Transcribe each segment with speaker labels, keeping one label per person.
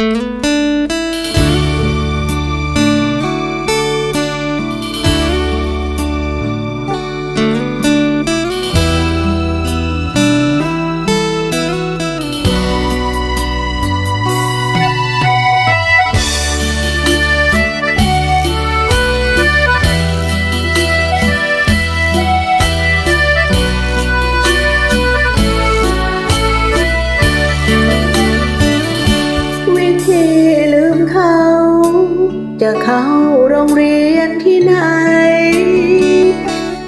Speaker 1: วิ จะเข้าโรงเรียนที่ไหน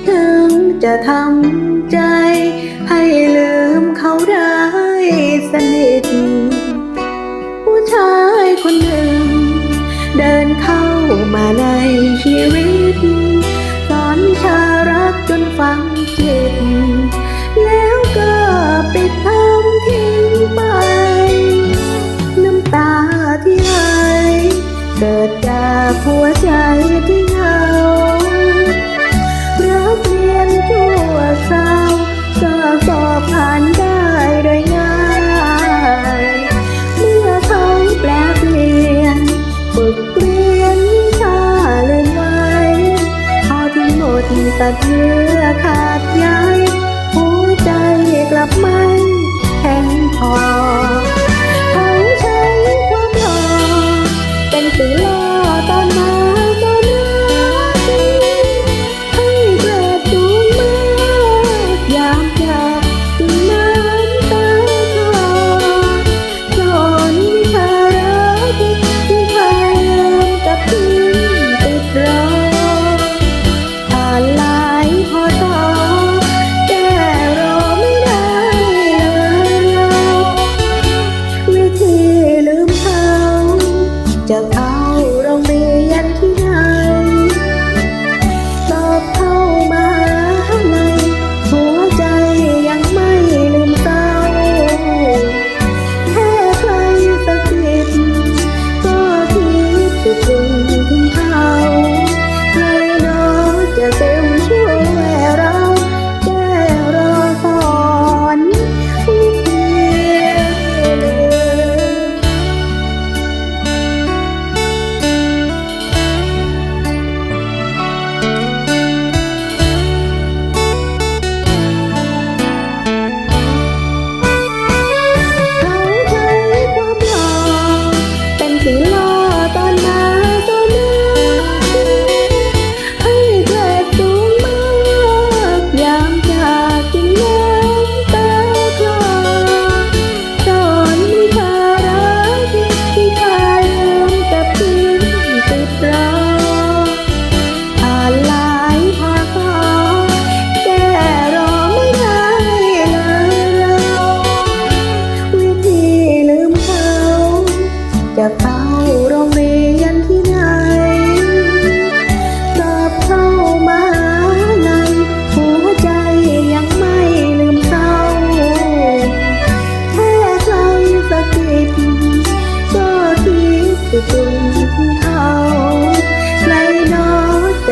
Speaker 1: ถึงจะทำใจให้ลืมเขาได้สนิท ผู้ชายคนหนึ่ง เดินเข้ามาในชีวิต สอนชารักจนฟังากหัวใจที่เหงารักเรียนชั่วคราวก็สอบผ่านได้โดยง่าย เมื่อเขาแปลเปลี่ยนฝึกเรียนวิชาเล่นไว้พอที่หมดตัดเนื้อขาดใยหัวใจกลับไม่แข็งพอ จะเข้าเราเรียนที่ไหนตอบเข้ามาในหัวใจยังไม่ลืมเศร้าแค่ใครสักนิดก็คิดถึงถึงเขาใครนาะจะเต็ม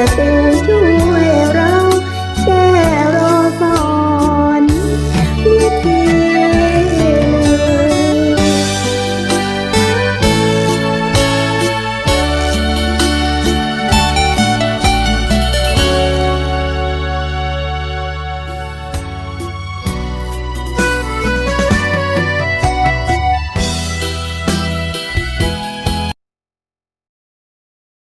Speaker 1: Thank you.